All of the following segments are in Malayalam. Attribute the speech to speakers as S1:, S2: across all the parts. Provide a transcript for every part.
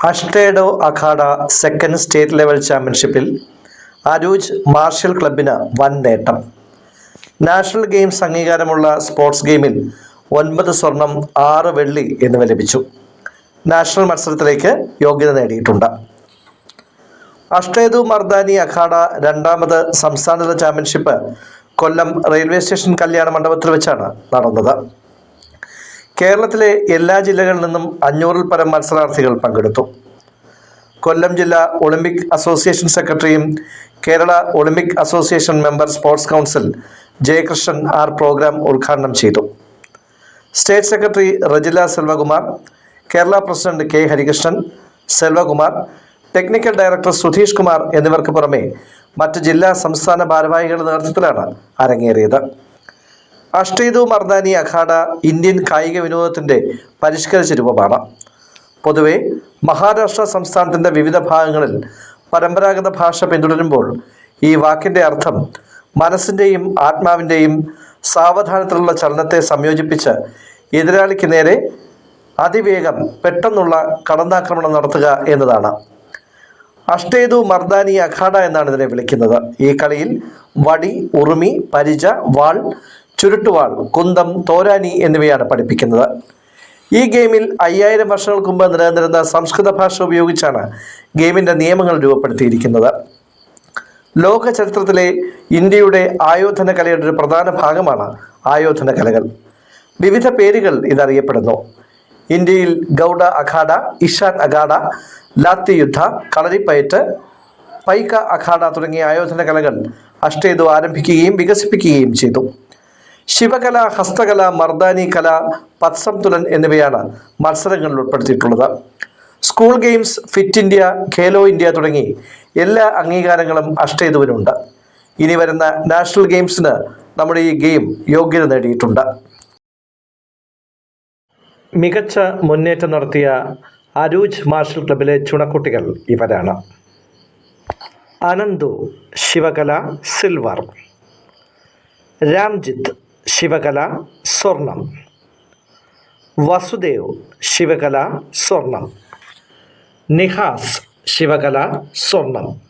S1: അഷ്ടേഡോ അഖാഡ സെക്കൻഡ് സ്റ്റേറ്റ് ലെവൽ ചാമ്പ്യൻഷിപ്പിൽ അരൂജ് മാർഷ്യൽ ക്ലബിന് വൻ നേട്ടം. നാഷണൽ ഗെയിംസ് അംഗീകാരമുള്ള സ്പോർട്സ് ഗെയിമിൽ ഒൻപത് സ്വർണം ആറ് വെള്ളി എന്നിവ ലഭിച്ചു. നാഷണൽ മത്സരത്തിലേക്ക് യോഗ്യത നേടിയിട്ടുണ്ട്. അഷ്ടേതു മർദാനി അഖാഡ രണ്ടാമത് സംസ്ഥാനതല ചാമ്പ്യൻഷിപ്പ് കൊല്ലം റെയിൽവേ സ്റ്റേഷൻ കല്യാണ മണ്ഡപത്തിൽ വെച്ചാണ് നടന്നത്. കേരളത്തിലെ എല്ലാ ജില്ലകളിൽ നിന്നും അഞ്ഞൂറിൽ പരം മത്സരാർത്ഥികൾ പങ്കെടുത്തു. കൊല്ലം ജില്ലാ ഒളിമ്പിക് അസോസിയേഷൻ സെക്രട്ടറിയും Kerala Olympic association member sports council Jayakrishnan R programme ഉദ്ഘാടനം ചെയ്തു. State secretary Rejila Selvakumar Kerala president K Harikrishnan Selvakumar technical director Sudheesh Kumar എന്നിവർക്ക് പുറമെ മറ്റ് ജില്ലാ സംസ്ഥാന ഭാരവാഹികളുടെ നേതൃത്വത്തിലാണ് അരങ്ങേറിയത്. അഷ്ടേതു മർദാനി അഖാഡ ഇന്ത്യൻ കായിക വിനോദത്തിന്റെ പരിഷ്കരിച്ച രൂപമാണ്. പൊതുവെ മഹാരാഷ്ട്ര സംസ്ഥാനത്തിന്റെ വിവിധ ഭാഗങ്ങളിൽ പരമ്പരാഗത ഭാഷ പിന്തുടരുമ്പോൾ ഈ വാക്കിന്റെ അർത്ഥം മനസ്സിന്റെയും ആത്മാവിന്റെയും സാവധാനത്തിലുള്ള ചലനത്തെ സംയോജിപ്പിച്ച് എതിരാളിക്ക് നേരെ അതിവേഗം പെട്ടെന്നുള്ള കടന്നാക്രമണം നടത്തുക എന്നതാണ്. അഷ്ടേതു മർദാനി അഖാഡ എന്നാണ് ഇതിനെ വിളിക്കുന്നത്. ഈ കളിയിൽ വടി ഉറുമി പരിച വാൾ ചുരുട്ടുവാൾ കുന്തം തോരാനി എന്നിവയാണ് പഠിപ്പിക്കുന്നത്. ഈ ഗെയിമിൽ അയ്യായിരം വർഷങ്ങൾക്ക് മുമ്പ് നിലനിന്നിരുന്ന സംസ്കൃത ഭാഷ ഉപയോഗിച്ചാണ് ഗെയിമിന്റെ നിയമങ്ങൾ രൂപപ്പെടുത്തിയിരിക്കുന്നത്. ലോക ചരിത്രത്തിലെ ഇന്ത്യയുടെ ആയോധന കലയുടെ ഒരു പ്രധാന ഭാഗമാണ് ആയോധന കലകൾ. വിവിധ പേരുകൾ ഇതറിയപ്പെടുന്നു. ഇന്ത്യയിൽ ഗൗഡ അഖാഡ ഇഷാൻ അഖാഡ ലാത്തി യുദ്ധ കളരിപ്പയറ്റ് പൈക്ക അഖാഡ തുടങ്ങിയ ആയോധന കലകൾ അഷ്ടേതു ആരംഭിക്കുകയും വികസിപ്പിക്കുകയും ചെയ്തു. ശിവകല ഹസ്തകല മർദാനി കല പത്സം തുലൻ എന്നിവയാണ് മത്സരങ്ങളിൽ ഉൾപ്പെടുത്തിയിട്ടുള്ളത്. School games fit India Khelo India തുടങ്ങി എല്ലാ അംഗീകാരങ്ങളും അഷ്ടേതുവിനുണ്ട് ഇനി വരുന്ന നാഷണൽ ഗെയിംസിന് നമ്മുടെ ഈ ഗെയിം യോഗ്യത നേടിയിട്ടുണ്ട്. മികച്ച മുന്നേറ്റം നടത്തിയ അരൂജ് മാർഷൽ ക്ലബിലെ ചുണക്കുട്ടികൾ ഇവരാണ്. അനന്തു ശിവകല സിൽവർ. രാംജിത്ത് ശിവകല സ്വർണം. വസുദേവ് ശിവകല സ്വർണം. നിഹാസ് ശിവകല സ്വർണം.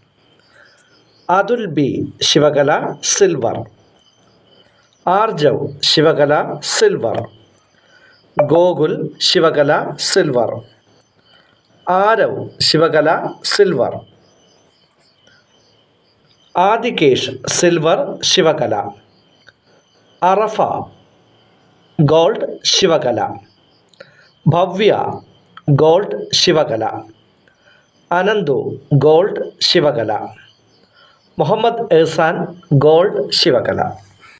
S1: Athul B Shivakala silver. Aarjav Shivakala silver. Gokul Shivakala silver. Aarav Shivakala silver. Adikesh silver Shivakala. Arafa gold Shivakala. Bhavya gold Shivakala. Ananthu gold Shivakala. Muhammad Ehsan gold Shivakala.